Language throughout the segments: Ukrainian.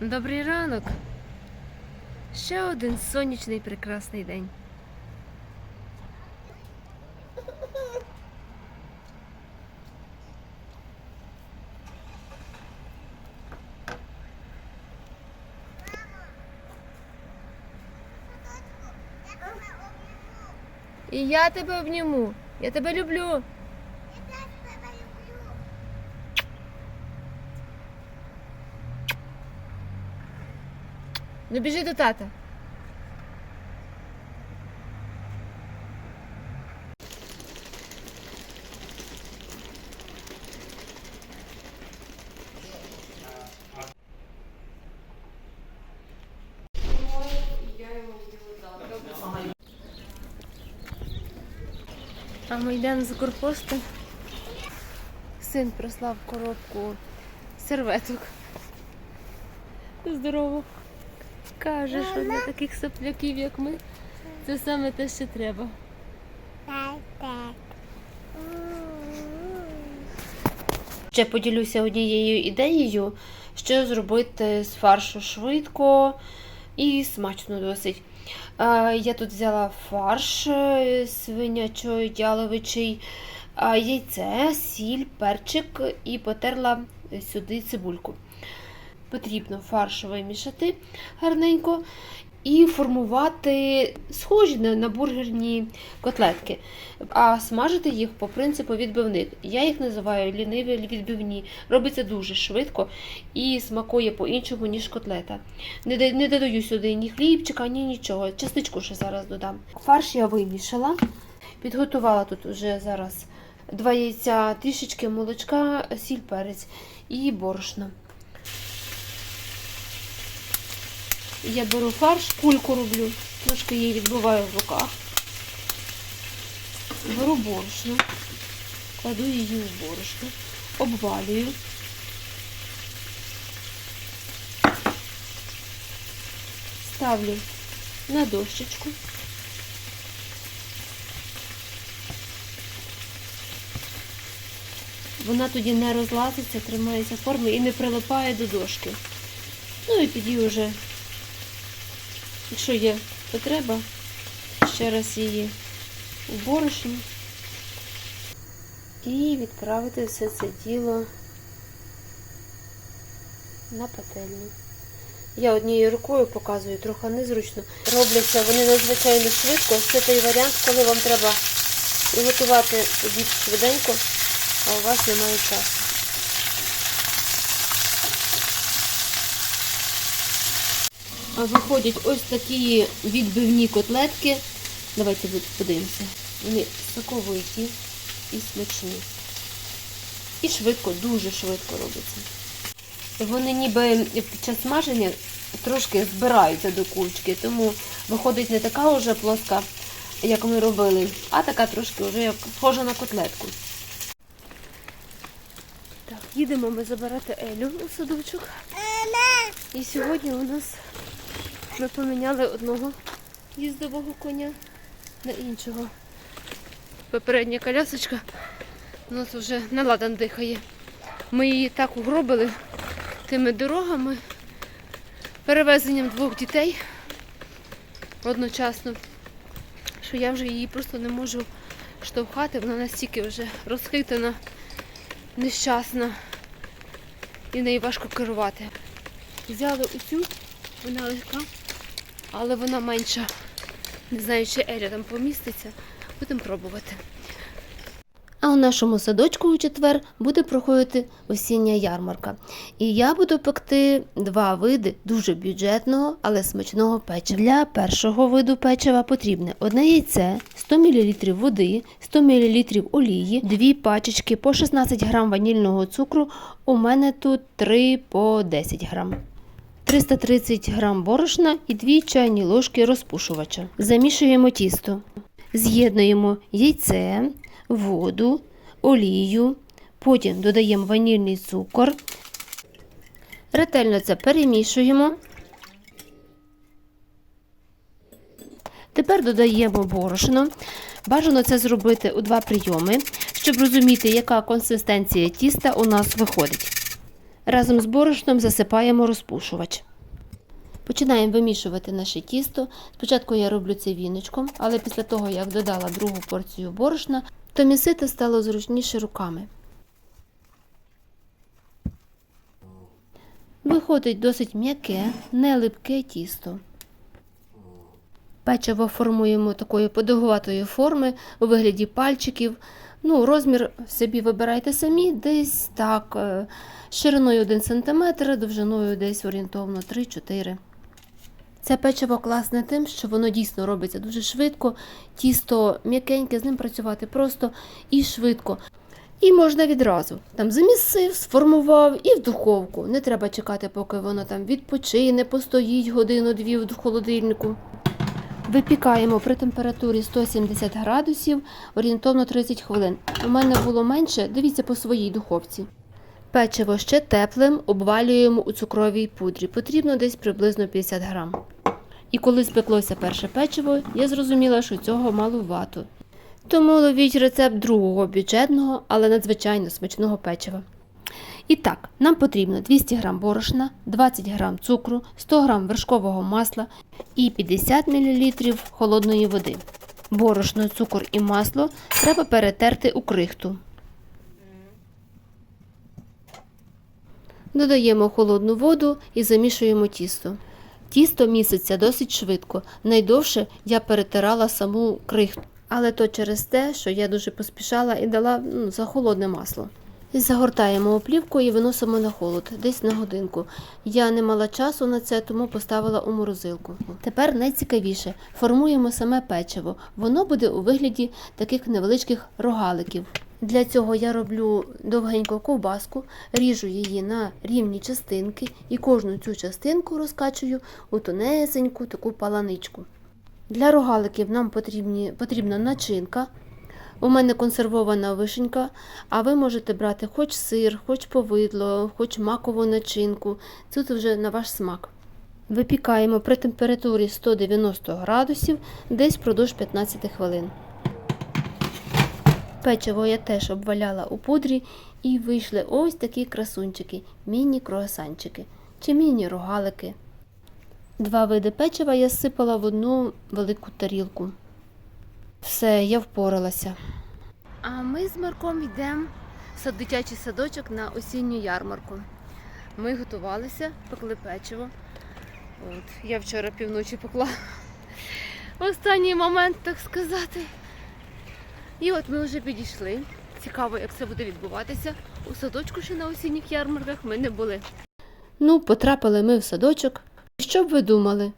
Добрий ранок. Ще один сонячний прекрасний день. І я тебе обніму. Я тебе люблю. Ну біжи до тата. А ми йдемо з Укрпошти. Син прислав коробку серветок. Здорово. Каже, що для таких сопляків, як ми, це саме те, що треба. Ще поділюся однією ідеєю, що зробити з фаршу швидко і смачно досить. Е, Я тут взяла фарш е, свинячий, яловичий, е, яйце, сіль, перчик і потерла сюди цибульку. Потрібно фарш вимішати гарненько і формувати схожі на, бургерні котлетки, а смажити їх по принципу відбивних. Я їх називаю ліниві відбивні. Робиться дуже швидко і смакує по-іншому, ніж котлета. Не, не додаю сюди ні хлібчика, ні нічого. Частичку ще зараз додам. Фарш я вимішала. Підготувала тут вже зараз два яйця, трішечки молочка, сіль, перець і борошно. Я беру фарш, кульку роблю, трошки її відбиваю в руках. Беру борошно, кладу її в борошно, обвалюю. Ставлю на дощечку. Вона тоді не розлазиться, тримається форми і не прилипає до дошки. Ну і тоді вже Якщо є потреба, ще раз її у борошні і відправити все це діло на пательню. Я однією рукою показую, трохи незручно. Робляться вони надзвичайно швидко. Це той варіант, коли вам треба готувати обід швиденько, а у вас немає часу. Виходять ось такі відбивні котлетки. Давайте подивимося. Вони соковиті і смачні. І швидко, дуже швидко робиться. Вони ніби під час смаження трошки збираються до кульчики, тому виходить не така вже плоска, як ми робили, а така трошки вже як схожа на котлетку. Так, їдемо ми забирати Елю у садочок. І сьогодні у нас ми поміняли одного їздового коня на іншого. Попередня колясочка у нас вже не ладан дихає. Ми її так угробили тими дорогами, перевезенням двох дітей одночасно, що я вже її просто не можу штовхати, вона настільки вже розхитана, нещасна і нею важко керувати. Взяли оцю, вона легка, але вона менша. Не знаю, чи Еля там поміститься. Будемо пробувати. А у нашому садочку у четвер буде проходити осіння ярмарка. І я буду пекти два види дуже бюджетного, але смачного печива. Для першого виду печива потрібне одне яйце, 100 мл води, 100 мл олії, дві пачечки по 16 г ванільного цукру. У мене тут 3 по 10 грам. 330 г борошна і 2 чайні ложки розпушувача. Замішуємо тісто. З'єднуємо яйце, воду, олію, потім додаємо ванільний цукор. Ретельно це перемішуємо. Тепер додаємо борошно. Бажано це зробити у два прийоми, щоб розуміти, яка консистенція тіста у нас виходить. Разом з борошном засипаємо розпушувач. Починаємо вимішувати наше тісто. Спочатку я роблю це віночком, але після того, як додала другу порцію борошна, то місити стало зручніше руками. Виходить досить м'яке, не липке тісто. Печиво формуємо такої подовгуватої форми у вигляді пальчиків. Ну, розмір собі вибирайте самі, десь так, е, шириною 1 см, довжиною десь орієнтовно 3-4 це печиво класне тим, що воно дійсно робиться дуже швидко, тісто м'якеньке, з ним працювати просто і швидко. І можна відразу там замісив, сформував і в духовку. Не треба чекати, поки воно там відпочине, постоїть годину-дві в холодильнику. Випікаємо при температурі 170 градусів орієнтовно 30 хвилин. У мене було менше, дивіться по своїй духовці. Печиво ще теплим обвалюємо у цукровій пудрі. Потрібно десь приблизно 50 грам. І коли спеклося перше печиво, я зрозуміла, що цього малувато. Тому ловіть рецепт другого бюджетного, але надзвичайно смачного печива. І так, нам потрібно 200 г борошна, 20 г цукру, 100 г вершкового масла і 50 мл холодної води. Борошно, цукор і масло треба перетерти у крихту. Додаємо холодну воду і замішуємо тісто. Тісто міситься досить швидко. Найдовше я перетирала саму крихту, але то через те, що я дуже поспішала і дала ну, за холодне масло. Загортаємо оплівку і виносимо на холод, десь на годинку. Я не мала часу на це, тому поставила у морозилку. Тепер найцікавіше формуємо саме печиво. Воно буде у вигляді таких невеличких рогаликів. Для цього я роблю довгеньку ковбаску, ріжу її на рівні частинки і кожну цю частинку розкачую у тонесеньку таку паланичку. Для рогаликів нам потрібні, потрібна начинка. У мене консервована вишенька, а ви можете брати хоч сир, хоч повидло, хоч макову начинку. Тут вже на ваш смак. Випікаємо при температурі 190 градусів десь впродовж 15 хвилин. Печиво я теж обваляла у пудрі і вийшли ось такі красунчики, міні-круасанчики чи міні-рогалики. Два види печива я сипала в одну велику тарілку. Все, я впоралася. А ми з Марком йдемо в сад- дитячий садочок на осінню ярмарку. Ми готувалися, пекли печиво. От, я вчора півночі пекла. Останній момент, так сказати. І от ми вже підійшли. Цікаво, як це буде відбуватися. У садочку ще на осінніх ярмарках ми не були. Ну, потрапили ми в садочок. Що б ви думали?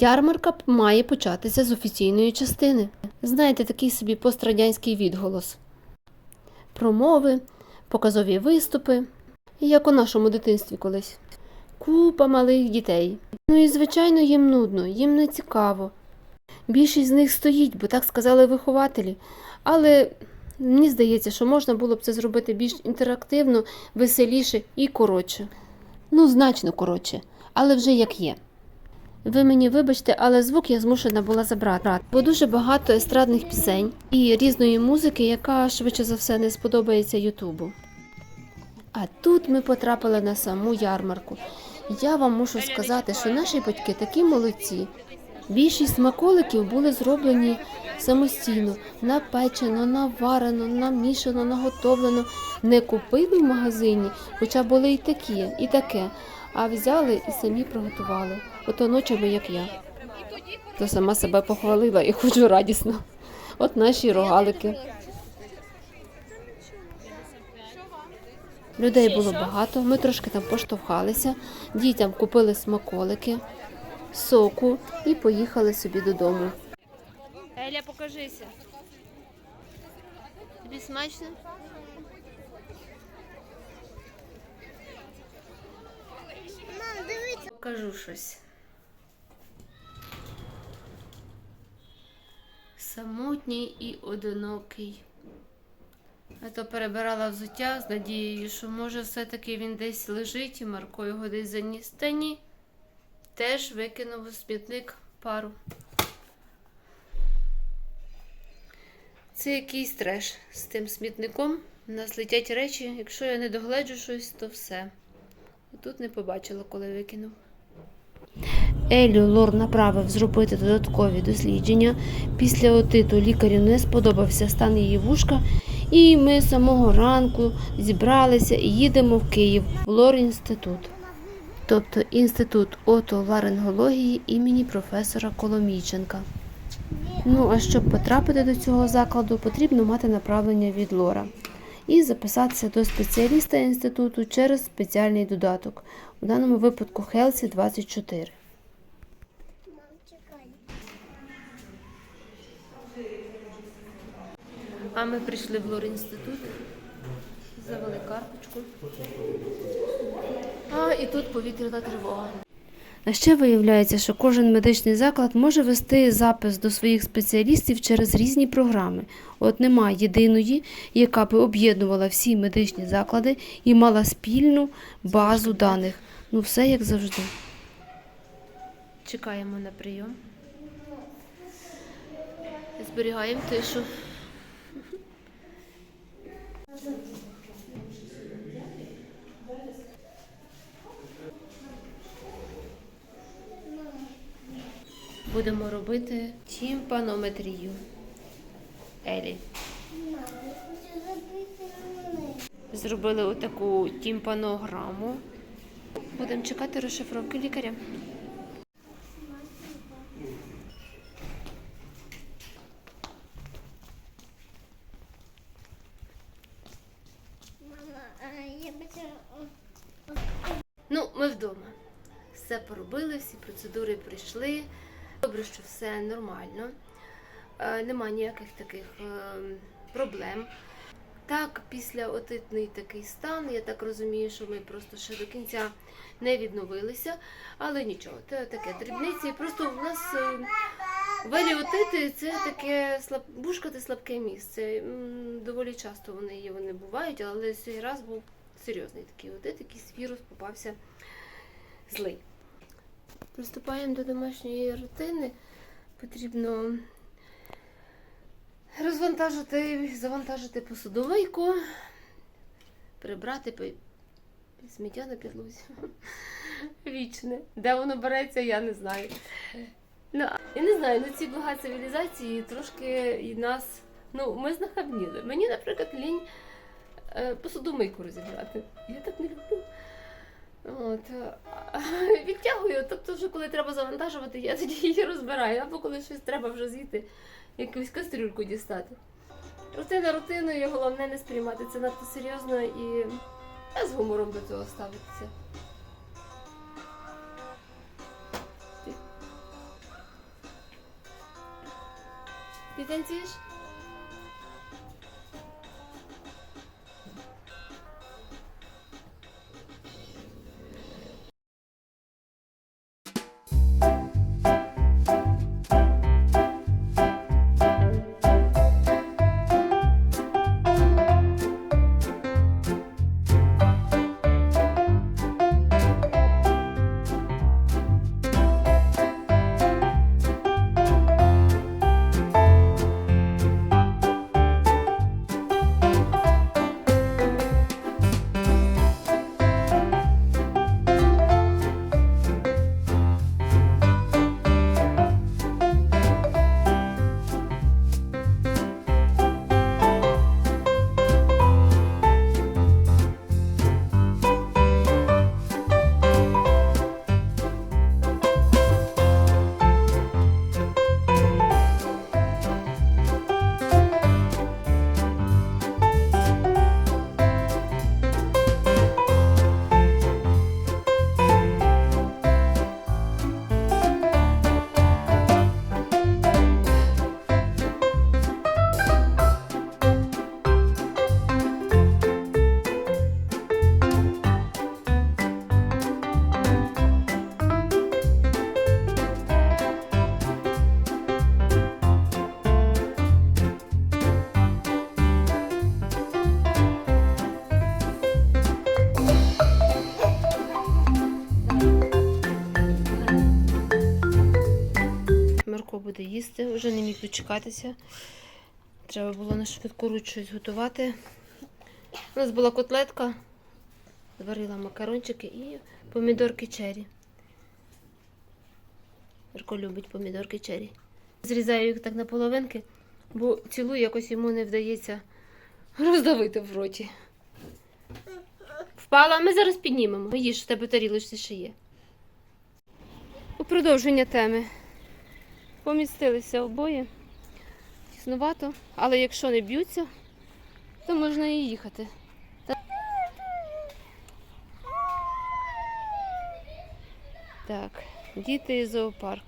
Ярмарка має початися з офіційної частини. Знаєте, такий собі пострадянський відголос. Промови, показові виступи, як у нашому дитинстві колись. Купа малих дітей. Ну і, звичайно, їм нудно, їм не цікаво. Більшість з них стоїть, бо так сказали вихователі. Але мені здається, що можна було б це зробити більш інтерактивно, веселіше і коротше. Ну, значно коротше, але вже як є. Ви мені вибачте, але звук я змушена була забрати, бо дуже багато естрадних пісень і різної музики, яка швидше за все не сподобається Ютубу. А тут ми потрапили на саму ярмарку. Я вам мушу сказати, що наші батьки такі молодці. Більшість смаколиків були зроблені самостійно, напечено, наварено, намішано, наготовлено. Не купили в магазині, хоча були і такі, і таке, а взяли і самі приготували. Ото ночами, як я. То сама себе похвалила і ходжу радісно. От наші рогалики. Людей було багато, ми трошки там поштовхалися, дітям купили смаколики, соку і поїхали собі додому. Еля, покажися. Тобі смачно? Мам, дивіться. Покажу щось. Самотній і одинокий. А то перебирала взуття з надією, що може все-таки він десь лежить і Марко його десь заніс. Та ні. Теж викинув у смітник пару. Це якийсь треш з тим смітником. У нас летять речі. Якщо я не догледжу щось, то все. Тут не побачила, коли викинув. Елю Лор направив зробити додаткові дослідження. Після отиту лікарю не сподобався стан її вушка, і ми з самого ранку зібралися і їдемо в Київ в Лор-інститут. Тобто інститут отоларингології імені професора Коломійченка. Ну а щоб потрапити до цього закладу, потрібно мати направлення від лора і записатися до спеціаліста інституту через спеціальний додаток, у даному випадку Хелсі 24. Мам, чекай. А ми прийшли в лор-інститут, завели карточку. А, і тут повітряна тривога. А ще виявляється, що кожен медичний заклад може вести запис до своїх спеціалістів через різні програми. От немає єдиної, яка би об'єднувала всі медичні заклади і мала спільну базу даних. Ну, все як завжди. Чекаємо на прийом. Зберігаємо тишу. Будемо робити тімпанометрію. Елі. Зробили отаку тімпанограму. Будемо чекати розшифровки лікаря. Мама, а я бачу... Ну, ми вдома. Все поробили, всі процедури прийшли. Добре, що все нормально. Е, нема ніяких таких е, проблем. Так, після отитний такий стан, я так розумію, що ми просто ще до кінця не відновилися, але нічого, це таке дрібниці. Просто в нас е, велі це таке слаб... бушка це слабке місце. Доволі часто вони вони бувають, але цей раз був серйозний такий отит, якийсь вірус попався злий. Приступаємо до домашньої рутини. Потрібно розвантажити, завантажити посудовийку, прибрати сміття на підлозі. Вічне. Де воно береться, я не знаю. Ну, я не знаю, ну ці блага цивілізації трошки і нас. Ну, ми знахабніли. Мені, наприклад, лінь е, посудомийку розібрати. Я так не люблю. От, відтягую, тобто, вже коли треба завантажувати, я тоді її розбираю, або коли щось треба вже звідти якусь кастрюльку дістати. Рутина рутиною, головне не сприймати це надто серйозно і а з гумором до цього ставитися. Ти, Ти танцюєш? Їсти, вже не міг дочекатися. Треба було на швидку руч щось готувати. У нас була котлетка, зварила макарончики і помідорки чері. Ирко любить помідорки чері. Зрізаю їх так на половинки, бо цілу якось йому не вдається роздавити в роті. Впала, ми зараз піднімемо. Їж, в тебе тарілочці ще є. У продовження теми. Помістилися обоє. Тіснувато, але якщо не б'ються, то можна і їхати. Так, діти і зоопарк.